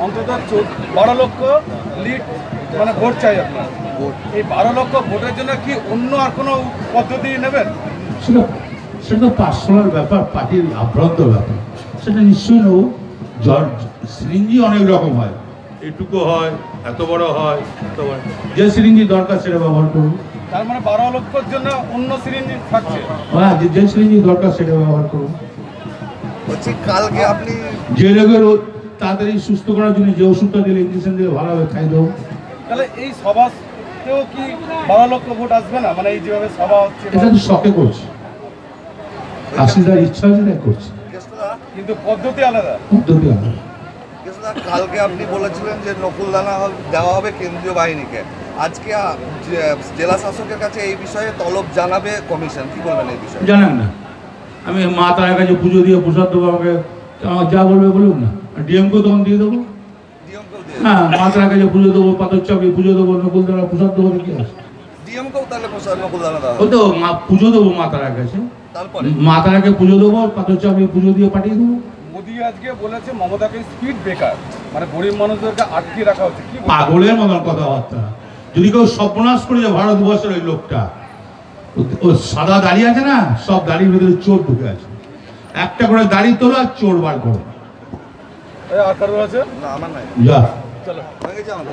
অন্তত বারো লক্ষ লিড মানে ভোট চাই আপনার। এই বারো লক্ষ ভোটের জন্য কি অন্য আর কোনো পদ্ধতি নেবেন? সেটা সেটা তো পার্সোনাল ব্যাপার পার্টির আভ্রান্ত ব্যাপার। সেটা নিশ্চয়ই নেব। সিরিঞ্জি অনেক রকম হয়। এটুকু হয় এত বড় হয় এত বড় যে সিরিঞ্জি দরকার সেটা ব্যবহার করুন। তার মানে বারো লক্ষর জন্য অন্য সিরিঞ্জ থাকছে? হ্যাঁ যে- সিরিঞ্জি দরকার সেটা ব্যবহার করুন। বলছি কালকে আপনি যে রোগের ও- তাড়াতাড়ি সুস্থ করার জন্য যে ওষুধটা দিলে ইঞ্জেকশন দিলে ভালো হবে খাই দেবো। তাহলে এই সভাতেও কি বারো লক্ষ ভোট আসবে না? মানে এই যেভাবে সভা হচ্ছে এটা তো শখে করছে। আসিদার ইচ্ছা আছে তাই করছে। কিন্তু পদ্ধতি আলাদা। পদ্ধতি আলাদা। কালকে আপনি বলেছিলেন যে নকুলদানা হল- দেওয়া হবে কেন্দ্রীয় বাহিনীকে। আজকে জেলা শাসকের কাছে এই বিষয়ে তলব জানাবে কমিশন। কি বলবেন এই বিষয়ে? জানেন না। আমি মা তার কাছে পুজো দিয়ে প্রসাদ দেবো আমাকে আমার যা বলবে বলুন না। ডিএমকেও তখন দিয়ে দেবো। হ্যাঁ মা কাছে পুজো দেবো পাথর চাপি পুজো দেবো নকুল দ্বারা প্রসাদ দেবো কি আছে? তো মা পুজো দেবো কাছে। তারপরে? মা তারাকে পুজো দেবো পাথর পুজো দিয়ে পাঠিয়ে দেবো। মোদি আজকে বলেছে মমতাকে স্পিড ব্রেকার মানে গরিব মানুষদেরকে আটকে রাখা হচ্ছে। কি পাগলের মতন কথাবার্তা। যদি কেউ সর্বনাশ করে যায় ভারতবর্ষের ওই লোকটা ও- সাদা দাড়ি আছে না সব দাড়ির ভিতরে চোর ঢুকে আছে। একটা করে দাড়ি তোলা চোর বার করো। আর কারও আছে? না আমার নাই। যা। চলো। হয়ে গেছে আমাদের